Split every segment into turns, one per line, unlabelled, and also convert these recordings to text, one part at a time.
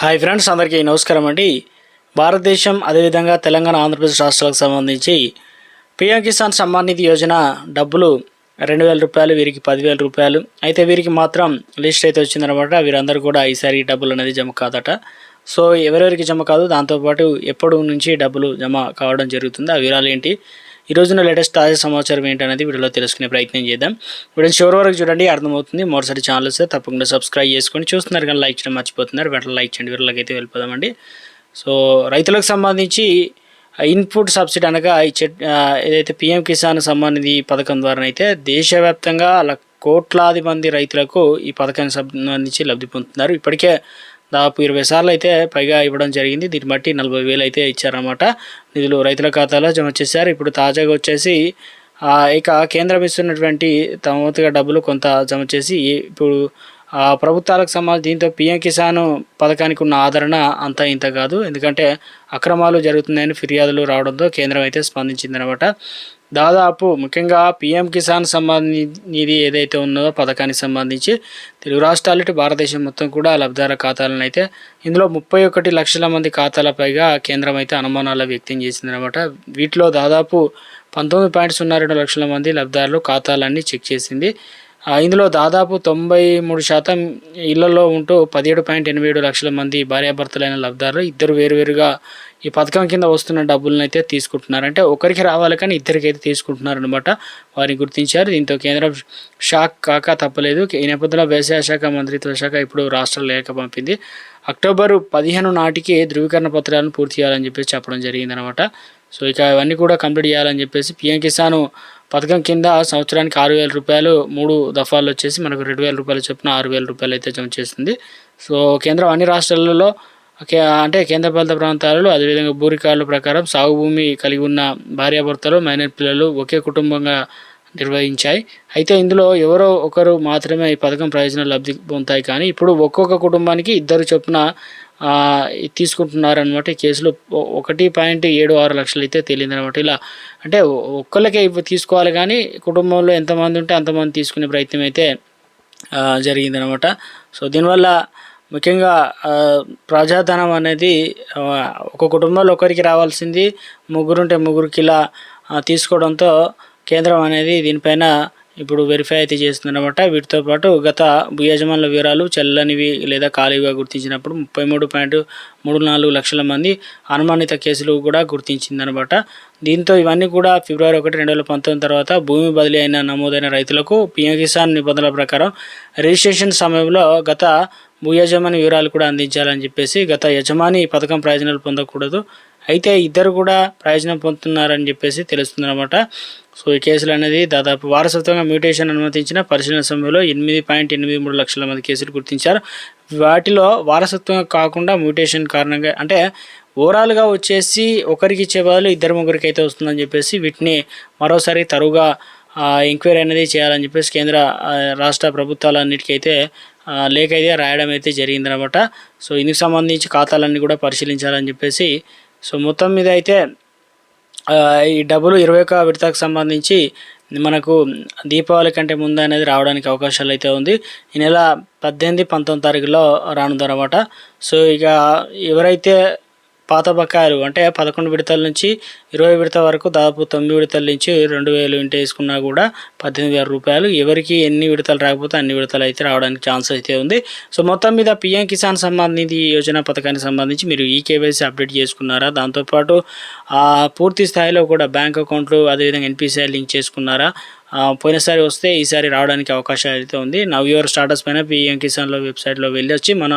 Hi friends అందరికీ నమస్కారం అండి. భారతదేశం అదేవిధంగా తెలంగాణ ఆంధ్రప్రదేశ్ రాష్ట్రాలకు సంబంధించి పిఎం కిసాన్ సమ్మాన్ నిధి యోజన డబ్బులు రెండు వేల రూపాయలు వీరికి పదివేల రూపాయలు. అయితే వీరికి మాత్రం లిస్ట్ అయితే వచ్చిందనమాట వీరందరూ కూడా ఈసారి డబ్బులు అనేది జమ కాదట. సో ఎవరెవరికి జమ కాదు దాంతోపాటు ఎప్పుడు నుంచి డబ్బులు జమ కావడం జరుగుతుంది ఆ వివరాలు ఏంటి? ఈ రోజున లేటెస్ట్ తాజా సమాచారం ఏంటనేది వీడియోలో తెలుసుకునే ప్రయత్నం చేద్దాం. వీడియో చివరి వరకు చూడండి అర్థమవుతుంది. మరోసారి ఛానల్ వస్తే తప్పకుండా సబ్స్క్రైబ్ చేసుకొని చూస్తున్నారు కానీ లైక్ చేయడం మర్చిపోతున్నారు. వెంటనే లైక్ చేయండి వీళ్ళకి అయితే వెళ్ళిపోదామండి. సో రైతులకు సంబంధించి ఇన్పుట్ సబ్సిడీ అనగా ఏదైతే పిఎం కిసాన్ సమ్మాన్ నిధి పథకం ద్వారా అయితే దేశవ్యాప్తంగా కోట్లాది మంది రైతులకు ఈ పథకానికి సంబంధించి లబ్ధి పొందుతున్నారు. ఇప్పటికే దాదాపు ఇరవై సార్లు అయితే పైగా ఇవ్వడం జరిగింది. దీన్ని బట్టి నలభై వేలు అయితే ఇచ్చారన్నమాట. నిధులు రైతుల ఖాతాలో జమ చేశారు. ఇప్పుడు తాజాగా వచ్చేసి ఇక కేంద్రం ఇస్తున్నటువంటి తమ డబ్బులు కొంత జమ చేసి ఇప్పుడు ప్రభుత్వాలకు సంబంధించి దీంతో పిఎం కిసాన్ పథకానికి ఉన్న ఆదరణ అంతా ఇంత కాదు. ఎందుకంటే అక్రమాలు జరుగుతున్నాయని ఫిర్యాదులు రావడంతో కేంద్రం అయితే స్పందించిందనమాట. దాదాపు ముఖ్యంగా పిఎం కిసాన్ సంబంధి నిధి ఏదైతే ఉన్నదో పథకానికి సంబంధించి తెలుగు రాష్ట్రాలు ఇటు భారతదేశం మొత్తం కూడా లబ్ధార ఖాతాలను అయితే ఇందులో ముప్పై ఒకటి లక్షల మంది ఖాతాల పైగా కేంద్రం అయితే అనుమానాలు వ్యక్తం చేసిందనమాట. వీటిలో దాదాపు పంతొమ్మిది పాయింట్ సున్నా రెండు లక్షల మంది లబ్ధారులు ఖాతాలన్నీ చెక్ చేసింది. ఇందులో దాదాపు తొంభై మూడు శాతం ఇళ్ళలో ఉంటూ పదిహేడు పాయింట్ ఎనభై ఏడు లక్షల మంది భార్యాభర్తలైన లబ్ధిదారులు ఇద్దరు వేరువేరుగా ఈ పథకం కింద వస్తున్న డబ్బులను అయితే తీసుకుంటున్నారు. అంటే ఒకరికి రావాలి కానీ ఇద్దరికి అయితే తీసుకుంటున్నారు అనమాట వారిని గుర్తించారు. దీంతో కేంద్రం షాక్ కాక తప్పలేదు. ఈ నేపథ్యంలో వ్యవసాయ శాఖ మంత్రిత్వ శాఖ ఇప్పుడు రాష్ట్ర లేఖ పంపింది. అక్టోబర్ పదిహేను నాటికి ధృవీకరణ పత్రాలను పూర్తి చేయాలని చెప్పేసి చెప్పడం జరిగిందనమాట సో ఇక ఇవన్నీ కూడా కంప్లీట్ చేయాలని చెప్పేసి పిఎం కిసాన్ పథకం కింద సంవత్సరానికి ఆరు వేల రూపాయలు మూడు దఫాలు వచ్చేసి మనకు రెండు వేల రూపాయలు చొప్పున ఆరు వేల రూపాయలు అయితే జమ చేస్తుంది. సో కేంద్రం అన్ని రాష్ట్రాలలో కే- అంటే కేంద్రపాలిత ప్రాంతాలలో అదేవిధంగా భూరికారుల ప్రకారం సాగు భూమి కలిగి ఉన్న భార్యాభర్తలు మైనర్ పిల్లలు ఒకే కుటుంబంగా నిర్వహించాయి. అయితే ఇందులో ఎవరో ఒకరు మాత్రమే ఈ పథకం ప్రయోజనాలు లబ్ధి పొందుతాయి కానీ ఇప్పుడు ఒక్కొక్క కుటుంబానికి ఇద్దరు చొప్పున తీసుకుంటున్నారనమాట ఈ కేసులో. ఒకటి పాయింట్ ఏడు ఆరు లక్షలు అయితే తేలిందనమాట ఇలా అంటే ఒక్కళ్ళకే తీసుకోవాలి కానీ కుటుంబంలో ఎంతమంది ఉంటే అంతమంది తీసుకునే ప్రయత్నం అయితే జరిగిందనమాట సో దీనివల్ల ముఖ్యంగా ప్రజాధనం అనేది ఒక కుటుంబంలో ఒకరికి రావాల్సింది ముగ్గురుంటే ముగ్గురికి ఇలా తీసుకోవడంతో కేంద్రం అనేది దీనిపైన ఇప్పుడు వెరిఫై అయితే చేస్తుందన్నమాట వీటితో పాటు గత భూయజమానుల వివరాలు చెల్లనివి లేదా ఖాళీగా గుర్తించినప్పుడు ముప్పై మూడు పాయింట్ మూడు నాలుగు లక్షల మంది అనుమానిత కేసులు కూడా గుర్తించిందనమాట దీంతో ఇవన్నీ కూడా ఫిబ్రవరి ఒకటి రెండు వేల పంతొమ్మిది తర్వాత భూమి బదిలీ అయిన నమోదైన రైతులకు పిఎం కిసాన్ నిబంధనల ప్రకారం రిజిస్ట్రేషన్ సమయంలో గత భూయజమాని వివరాలు కూడా అందించాలని చెప్పేసి గత యజమాని ఈ పథకం ప్రయోజనాలు పొందకూడదు అయితే ఇద్దరు కూడా ప్రయోజనం పొందుతున్నారని చెప్పేసి తెలుస్తుందన్నమాట. సో ఈ కేసులు అనేది దాదాపు వారసత్వంగా మ్యూటేషన్ అనుమతించిన పరిశీలన సమయంలో ఎనిమిది పాయింట్ ఎనిమిది మూడు లక్షల మంది కేసులు గుర్తించారు. వాటిలో వారసత్వం కాకుండా మ్యూటేషన్ కారణంగా అంటే ఓవరాల్గా వచ్చేసి ఒకరికి ఇచ్చే బదులు ఇద్దరు ముగ్గురికి అయితే వస్తుందని చెప్పేసి వీటిని మరోసారి తరువుగా ఎంక్వైరీ అనేది చేయాలని చెప్పేసి కేంద్ర రాష్ట్ర ప్రభుత్వాలన్నిటికైతే ఆ, లేఖ అయితే రాయడం అయితే జరిగిందనమాట సో ఇందుకు సంబంధించి ఖాతాలన్నీ కూడా పరిశీలించాలని చెప్పేసి సో మొత్తం మీద అయితే ఈ డబ్బులు ఇరవై ఒక విడతకు సంబంధించి మనకు దీపావళి కంటే ముందు అనేది రావడానికి అవకాశాలు అయితే ఉంది. ఈ నెల పద్దెనిమిది పంతొమ్మిది తారీఖులో రానుందన్నమాట. సో ఇక ఎవరైతే పాత బకాయిలు అంటే పదకొండు విడతల నుంచి ఇరవై విడత వరకు దాదాపు తొమ్మిది విడతల నుంచి రెండు వేలు ఇంటి వేసుకున్నా కూడా పద్దెనిమిది వేల రూపాయలు. ఎవరికి ఎన్ని విడతలు రాకపోతే అన్ని విడతలు అయితే రావడానికి ఛాన్స్ అయితే ఉంది. సో మొత్తం మీద పిఎం కిసాన్ సమ్మాన్ నిధి యోజన పథకానికి సంబంధించి మీరు ఈ కేవైసీ అప్డేట్ చేసుకున్నారా? దాంతోపాటు పూర్తి స్థాయిలో కూడా బ్యాంక్ అకౌంట్లు అదేవిధంగా ఎన్పిసిఐ లింక్ చేసుకున్నారా? పోయినసారి వస్తే ఈసారి రావడానికి అవకాశం అయితే ఉంది. నవ్ యువర్ స్టాటస్ పైన పిఎం కిసాన్లో వెబ్సైట్లో వెళ్ళి వచ్చి మన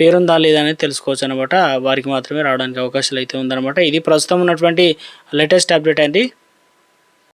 పేరుందా లేదా అనేది తెలుసుకోవచ్చు అనమాట వారికి మాత్రమే రావడానికి అవకాశాలు అయితే ఉందన్నమాట. ఇది ప్రస్తుతం ఉన్నటువంటి లేటెస్ట్ అప్డేట్ అండి